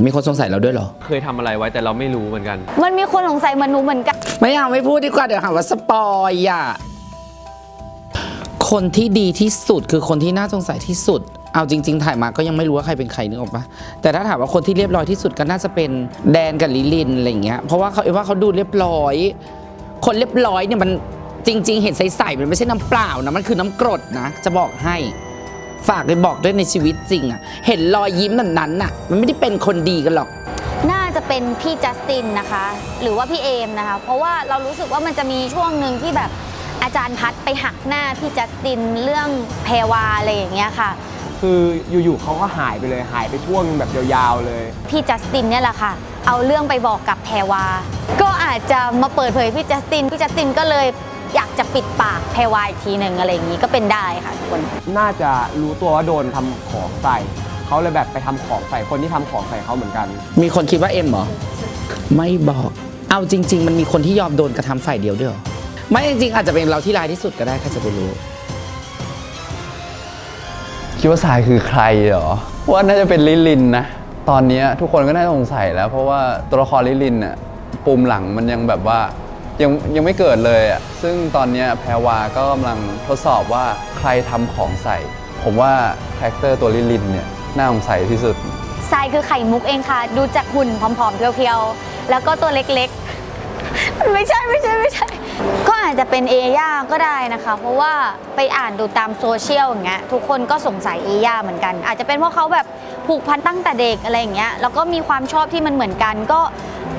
มีคนสงสัยเราด้วยเหรอ เคยทำอะไรไว้แต่เราไม่รู้เหมือนกัน มันมีคนสงสัยเหมันหนูเหมือนกัน ไม่เอาไม่พูดดีกว่า เดี๋ยวหาว่าสปอยอะ คนที่ดีที่สุดคือคนที่น่าสงสัยที่สุด เอาจริง ๆ ถ่ายมาก็ยังไม่รู้ว่าใครเป็นใครนึกออกปะแต่ถ้าถามว่าคนที่เรียบร้อยที่สุดก็น่าจะเป็นแดนกับลิลินอะไรอย่างเงี้ย เพราะว่าเขาเอ็มว่าเขาดูเรียบร้อย คนเรียบร้อยเนี่ยมันจริง ๆ เห็นใสๆมันไม่ใช่น้ำเปล่านะมันคือน้ำกรดนะ จะบอกให้ ฝากไปบอกด้วยในชีวิตจริงอะเห็นรอยยิ้มแบบนั้นน่ะมันไม่ได้เป็นคนดีกันหรอก น่าจะเป็นพี่จัสตินนะคะ หรือว่าพี่เอมนะคะ เพราะว่าเรารู้สึกว่ามันจะมีช่วงหนึ่งที่แบบอาจารย์พัดไปหักหน้าพี่จัสตินเรื่องแพรวาอะไรอย่างเงี้ยค่ะ คืออยู่ๆเขาก็หายไปเลยหายไปช่วงแบบยาวๆเลย พี่จัสตินเนี่ยแหละค่ะ เอาเรื่องไปบอกกับแพรวา ก็อาจจะมาเปิดเผยพี่จัสติน พี่จัสตินก็เลย อยากจะปิดปากแพรวาอีกทีหนึ่งอะไรอย่างงี้ก็เป็นได้ค่ะทุกคนน่าจะรู้ตัวว่าโดนทำของใส่เขาเลยแบบไปทำของใส่คนที่ทำของใส่เขาเหมือนกัน มีคนคิดว่าเอ็มเหรอ ไม่บอก เอาจริง ๆ มันมีคนที่ยอมโดนกระทำฝ่ายเดียวด้วยเหรอไม่จริงๆอาจจะเป็นเราที่ร้ายที่สุดก็ได้ใครจะไปรู้ คิดว่าทรายคือใครเหรอว่าน่าจะเป็นลิลินนะ ตอนเนี้ยทุกคนก็น่าสงสัยแล้ว เพราะว่าตัวละครลิลินน่ะปุ่มหลังมันยังแบบว่า ยังยังไม่เกิดเลยอะซึ่งตอนเนี้ยแพรวาก็กำลังทดสอบว่าใครทำของใส่ ผมว่าคาแรคเตอร์ตัวลิลินเนี่ยน่าสงสัยที่สุด ทรายคือไข่มุกเองค่ะ ดูจากหุ่นผอมๆ เพียวๆ แล้วก็ตัวเล็กๆ ไม่ใช่ไม่ใช่ไม่ใช่ ก็อาจจะเป็นเอย่าก็ได้นะคะ เพราะว่าไปอ่านดูตามโซเชียลอย่างเงี้ยทุกคนก็สงสัยเอย่าเหมือนกัน อาจจะเป็นเพราะเขาแบบผูกพันตั้งแต่เด็กอะไรอย่างเงี้ยแล้วก็มีความชอบที่มันเหมือนกันก็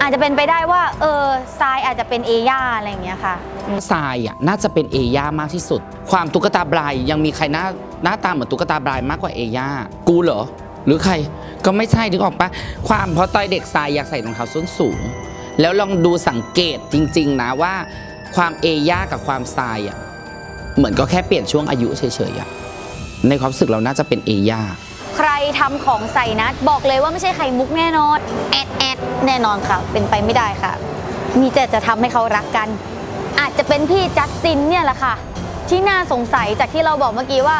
อาจจะเป็นไปได้ว่าเออทรายอาจจะเป็นเอย่าอะไรอย่างเงี้ยค่ะ ทรายอะน่าจะเป็นเอย่ามากที่สุด ความตุ๊กตาบรายยังมีใครหน้าหน้าตาเหมือนตุ๊กตาบรายมากกว่าเอย่ากูเหรอ หรือใครก็ไม่ใช่นึกออกปะความเพราะตอนเด็กทรายอยากใส่รองเท้าส้นสูง แล้วลองดูสังเกตจริง ๆ นะว่าความเอย่ากับความทรายอะเหมือนก็แค่เปลี่ยนช่วงอายุเฉยๆอะในความรู้สึกเราน่าจะเป็นเอย่า ใครทำของใส่นัด บอกเลยว่าไม่ใช่ไข่มุกแน่นอน แอดแอดแน่นอนค่ะ เป็นไปไม่ได้ค่ะ มีแต่จะทำให้เขารักกัน อาจจะเป็นพี่จัสตินเนี่ยแหละค่ะ ที่น่าสงสัยจากที่เราบอกเมื่อกี้ว่า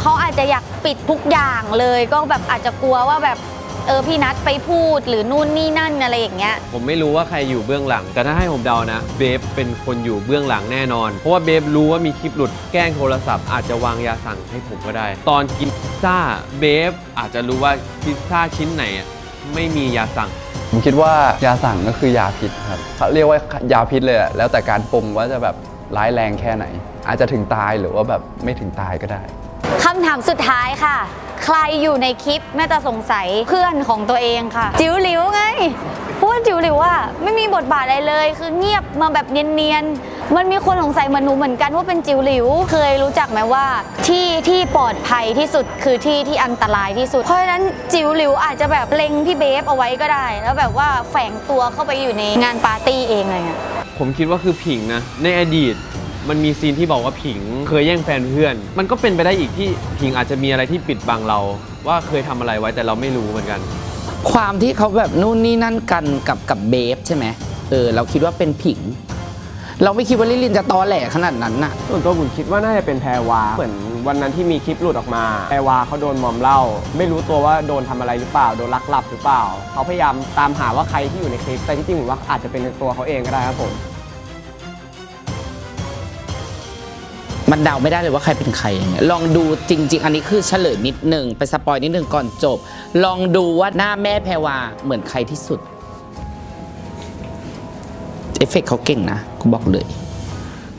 เขาอาจจะอยากปิดทุกอย่างเลย ก็แบบอาจจะกลัวว่าแบบ เออพี่นัดไปพูดหรือนู่นนี่นั่นอะไรอย่างเงี้ย ผมไม่รู้ว่าใครอยู่เบื้องหลัง แต่ถ้าให้ผมเดานะ เบฟเป็นคนอยู่เบื้องหลังแน่นอน เพราะว่าเบฟรู้ว่ามีคลิปหลุดแกล้งโทรศัพท์อาจจะวางยาสั่งให้ผมก็ได้ ตอนกินพิซซ่าเบฟอาจจะรู้ว่าพิซซ่าชิ้นไหนอะไม่มียาสั่ง ผมคิดว่ายาสั่งก็คือยาพิษครับเขาเรียกว่ายาพิษเลยอะแล้วแต่การปรุงว่าจะแบบร้ายแรงแค่ไหน อาจจะถึงตายหรือว่าแบบไม่ถึงตายก็ได้ คำถามสุดท้ายค่ะ ใครอยู่ในคลิปน่จะสงสัยเพื่อนของตัวเองค่ะ จิ๋วหลิวไงพูดจิ๋วหลิวว่าไม่มีบทบาทอะไรเลย คือเงียบมาแบบเนียนๆมันมีคนสงสัยเหมือนหนูเหมือนกันว่าเป็นจิ๋วหลิว เคยรู้จักไหมว่า ที่ที่ปลอดภัยที่สุดคือที่ที่อันตรายที่สุด เพราะฉะนั้นจิ๋วหลิวอาจจะแบบเล็งพี่เบฟเอาไว้ก็ได้ แล้วแบบว่าแฝงตัวเข้าไปอยู่ในงานปาร์ตี้เองอะไรเงี้ยผมคิดว่าคือผิงนะในอดีต มันมีซีนที่บอกว่าผิงเคยแย่งแฟนเพื่อน มันก็เป็นไปได้อีกที่ผิงอาจจะมีอะไรที่ปิดบังเรา ว่าเคยทำอะไรไว้แต่เราไม่รู้เหมือนกัน ความที่เขาแบบนู่นนี่นั่นกันกับกับเบฟใช่ไหมเออ เราคิดว่าเป็นผิง เราไม่คิดว่าลิลินจะตอแหลขนาดนั้นน่ะ ส่วนตัวผมคิดว่าน่าจะเป็นแพรวา เหมือนวันนั้นที่มีคลิปหลุดออกมา แพรวาเขาโดนมอมเหล้าไม่รู้ตัวว่าโดนทำอะไรหรือเปล่า โดนลักหลับหรือเปล่า เขาพยายามตามหาว่าใครที่อยู่ในคลิป แต่ที่จริงผมว่าอาจจะเป็นตัวเขาเองก็ได้ครับผม มันเดาไม่ได้เลยว่าใครเป็นใครอย่างเงี้ยลองดูจริง ๆ อันนี้คือเฉลยนิดหนึ่งไปสปอยนิดหนึ่งก่อนจบ ลองดูว่าหน้าแม่แพรวาเหมือนใครที่สุด เอฟเฟกเขาเก่งนะกูบอกเลย